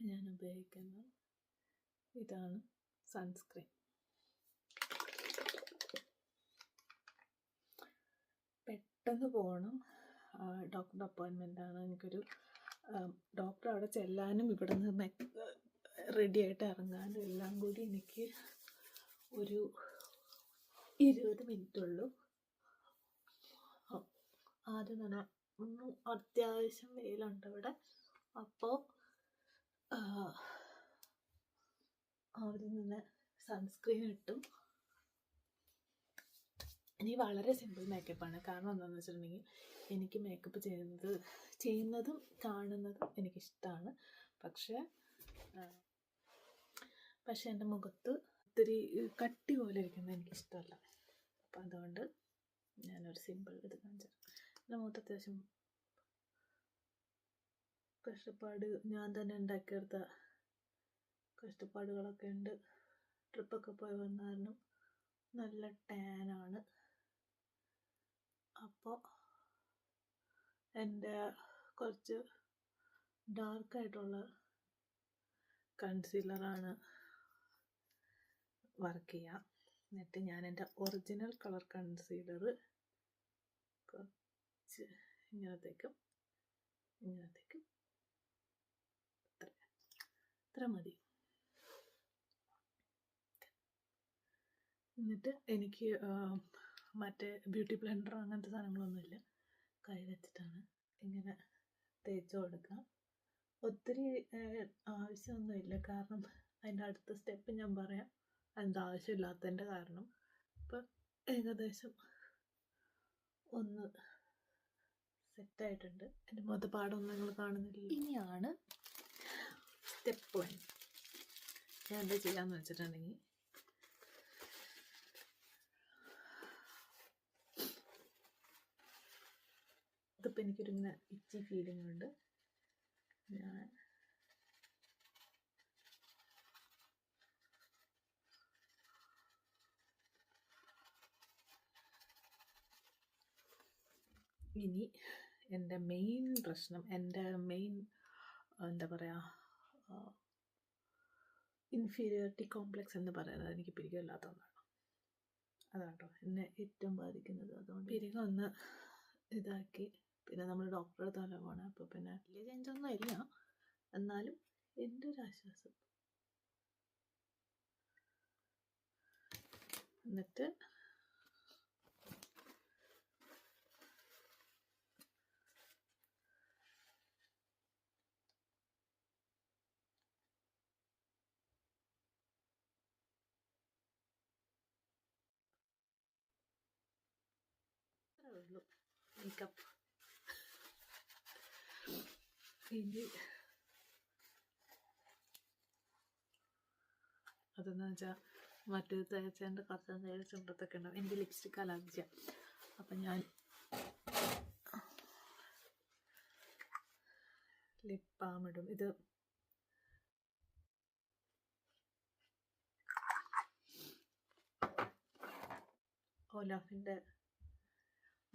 ഞാൻ ഉപയോഗിക്കുന്ന ഇതാണ് സൺസ്ക്രീൻ. പെട്ടെന്ന് പോകണം. ഡോക്ടറുടെ അപ്പോയിൻമെന്റ് ആണ്. എനിക്കൊരു ഡോക്ടർ അവിടെ ചെല്ലാനും ഇവിടെ നിന്ന് റെഡി ആയിട്ട് ഇറങ്ങാനും എല്ലാം കൂടി എനിക്ക് ഒരു ഇരുപത് മിനിറ്റ് ഉള്ളൂ. ആദ്യം തന്നെ ഒന്നും അത്യാവശ്യം വെയിലുണ്ട് ഇവിടെ. അപ്പോൾ അവിടെ നിന്ന് സൺസ്ക്രീൻ ഇട്ടു. ഇനി വളരെ സിമ്പിൾ മേക്കപ്പാണ് കാരണം എന്താണെന്ന് വെച്ചിട്ടുണ്ടെങ്കിൽ എനിക്ക് മേക്കപ്പ് ചെയ്യുന്നത് ചെയ്യുന്നതും കാണുന്നതും എനിക്കിഷ്ടമാണ് പക്ഷേ പക്ഷെ എന്റെ മുഖത്ത് ഒത്തിരി കട്ടി പോലെ ഇരിക്കുന്നത് എനിക്കിഷ്ടമല്ല. അപ്പം അതുകൊണ്ട് ഞാനൊരു സിമ്പിൾ ഇത് കാണിച്ചു എന്റെ മുഖത്ത് അത്യാവശ്യം കഷ്ടപ്പാട് ഞാൻ തന്നെ ഉണ്ടാക്കിയെടുത്ത കഷ്ടപ്പാടുകളൊക്കെ ഉണ്ട്. ട്രിപ്പൊക്കെ പോയി വന്ന കാരണം നല്ല ടാനാണ് അപ്പോൾ എന്റെ കുറച്ച് ഡാർക്കായിട്ടുള്ള കൺസീലറാണ് വർക്ക് ചെയ്യുക എന്നിട്ട് ഞാൻ എന്റെ ഒറിജിനൽ കളർ കൺസീലർ കുറച്ച് ഇങ്ങനത്തേക്കും ഇങ്ങനത്തേക്കും. ഇത്ര മതി. എന്നിട്ട് എനിക്ക് മറ്റേ ബ്യൂട്ടി ബ്ലെൻഡർ അങ്ങനത്തെ സാധനങ്ങളൊന്നുമില്ല. കൈ വെച്ചിട്ടാണ്. ഇങ്ങനെ തേച്ച് കൊടുക്കാം. ഒത്തിരി ആവശ്യമൊന്നുമില്ല. കാരണം അതിന്റെ അടുത്ത സ്റ്റെപ്പ് ഞാൻ പറയാം. അതിന്റെ ആവശ്യമില്ലാത്തതിന്റെ കാരണം. ഇപ്പം ഏകദേശം ഒന്ന് സെറ്റായിട്ടുണ്ട് എന്റെ പാടൊന്നും നിങ്ങൾ കാണുന്നില്ല ഇനിയാണ് സ്റ്റെപ്പ് വൺ. ഞാൻ എന്താ ചെയ്യാന്ന് വെച്ചിട്ടുണ്ടെങ്കിൽ ഇതിപ്പോൾ എനിക്കൊരു ഇങ്ങനെ ഇച്ചി ഫീലിംഗ് ഉണ്ട്. ഞാൻ ഇനി എന്റെ മെയിൻ പ്രശ്നം എന്റെ മെയിൻ എന്താ പറയുക ഇൻഫീരിയോറിറ്റി കോംപ്ലക്സ് എന്ന് പറയുന്നത് എനിക്ക് പിരികമില്ലാത്തതുകൊണ്ടാണ് അതാട്ടോ എന്നെ ഏറ്റവും ബാധിക്കുന്നത്. അതുകൊണ്ട് പിരികം ഒന്ന് ഇതാക്കി. പിന്നെ നമ്മൾ ഡോക്ടറെ തല പോകണം അപ്പോൾ പിന്നെ വലിയ ചേഞ്ചൊന്നും ഇല്ല. എന്നാലും എന്റെ ഒരു ആശ്വാസം. എന്നിട്ട് അത്രേ ഉള്ളൂ മേക്കപ്പ് ഇനി അതെന്ന് വെച്ചാൽ മറ്റേ തേച്ചേന്റെ കറുത്ത നേരെ ചുണ്ടത്തൊക്കെ ഉണ്ടാവും. എനിക്ക് ലിപ്സ്റ്റിക് അലർജിയ അപ്പം ഞാൻ ലിപ് ബാം ഇടും. ഇത് ഓലാഫിന്റെ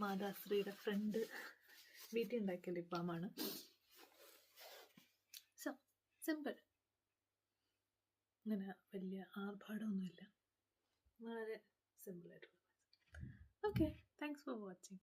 മാതാശ്രീയുടെ ഫ്രണ്ട് വീട്ടിൽ ഉണ്ടാക്കിയ ലിപ് ബാമാണ് സോ സിമ്പിൾ അങ്ങനെ വലിയ ആർഭാടമൊന്നുമില്ല. വളരെ സിമ്പിളായിട്ടുള്ള ഓക്കെ താങ്ക്സ് ഫോർ വാച്ചിങ്